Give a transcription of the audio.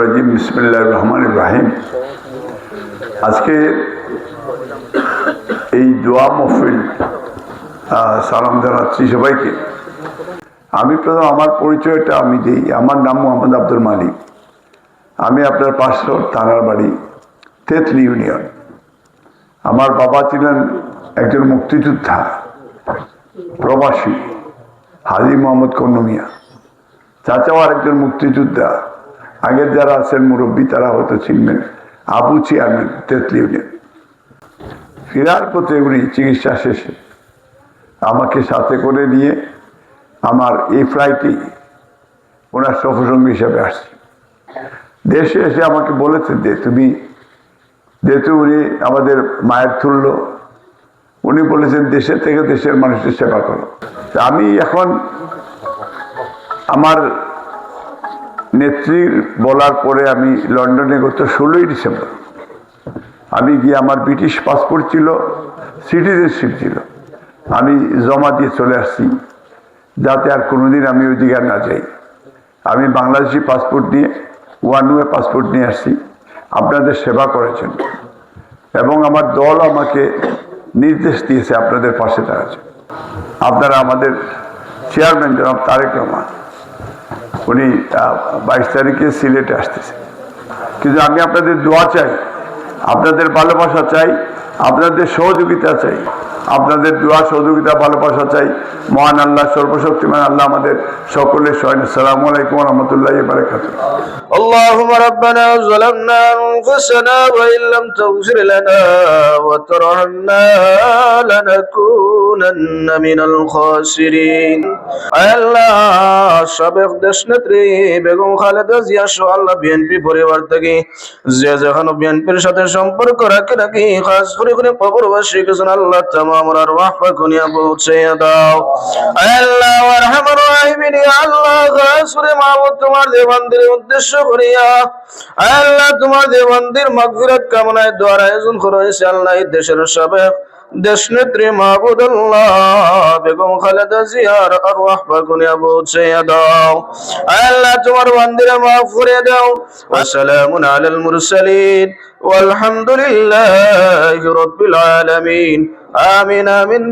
রাজিম বিসমিল্লাহ রহমান ইব্রাহিম আজকে এই দোয়া মহফিল সালাম জানাচ্ছি সবাইকে। আমি প্রথম আমার পরিচয়টা আমি দিই। আমার নাম মোহাম্মদ আব্দুল মালিক। আমি আপনার পাঁচশো থানার বাড়ি তেতলি ইউনিয়ন আমার বাবা ছিলেন একজন মুক্তিযোদ্ধা, প্রবাসী, হাজি মোহাম্মদ কন্নমিয়া চাচাও আরেকজন মুক্তিযোদ্ধা। আগের যারা আছেন মুরব্বী, তারা হয়তো চিনবেন। আবু চেয়ারম্যান তেতলি ইউনিয়ন ফেরার পথে উনি চিকিৎসা শেষে আমাকে সাথে করে নিয়ে আমার এই ফ্লাইটেই ওনার সফরসঙ্গী হিসাবে আসছি। দেশে এসে আমাকে বলেছেন যে তুমি যেহেতু উনি আমাদের মায়ের তুল্য। উনি বলেছেন দেশে থেকে দেশের মানুষের সেবা করো। আমি এখন আমার নেত্রীর বলার পরে আমি লন্ডনে গত ষোলোই ডিসেম্বর। আমি গিয়ে আমার ব্রিটিশ পাসপোর্ট ছিল, সিটিজেনশিপ ছিল। আমি জমা দিয়ে চলে আসছি, যাতে আর কোনোদিন আমি ওই দিকে না যাই। আমি বাংলাদেশি পাসপোর্ট নিয়ে, ওয়ান ওয়ে পাসপোর্ট নিয়ে আসছি, আপনাদের সেবা করেছেন এবং আমার দল আমাকে নির্দেশ দিয়েছে আপনাদের পাশে জন্য। আপনারা আমাদের চেয়ারম্যান জনাব তারেক রহমান উনি বাইশ তারিখে সিলেটে আসতেছে কিন্তু আমি আপনাদের দোয়া চাই আপনাদের ভালোবাসা চাই আপনাদের সহযোগিতা চাই আপনাদের দোয়া সহযোগিতা ভালোবাসা চাই মহান আল্লাহ সর্বশক্তিমান আল্লাহ আমাদের সকলের সহায় সালামু আলাইকুম রহমতুল্লাহ বারাকাতুহ اللهم ربنا ظلمنا أنفسنا وإن لم تغفر لنا وترحمنا لنكونن من الخاسرين আল্লাহ সাবেক দেশনেত্রী বেগম খালেদা জিয়া সহ বিএনপি পরিবার থেকে। যে যেখানে বিএনপির সাথে সম্পর্ক রাখে নাকি খাস করে করে কবরবাসী কিছু আল্লাহ তামাম আর রাহবা কুনিয়া পৌঁছে দাও। আল্লাহ আরহামার রাহিমিন আল্লাহ, খাস করে মাহবুব তোমার দেবান্দের উদ্দেশ্য করিয়া। আল্লাহ তোমার দেবান্দের মাগফিরাত কামনায় দোয়ার আয়োজন করা হয়েছে আল্লাহ দেশের সাবেক দেশ নেত্রী মাহবুদুল্লাহ বেগম খালেদা জিয়ার আর রাহবা কুনিয়া পৌঁছে দাও আল্লাহ তোমার বান্দিরা মাফ করে দাও আসসালামু আলাল মুরসালিন والحمد لله رب العالمين آمين آمين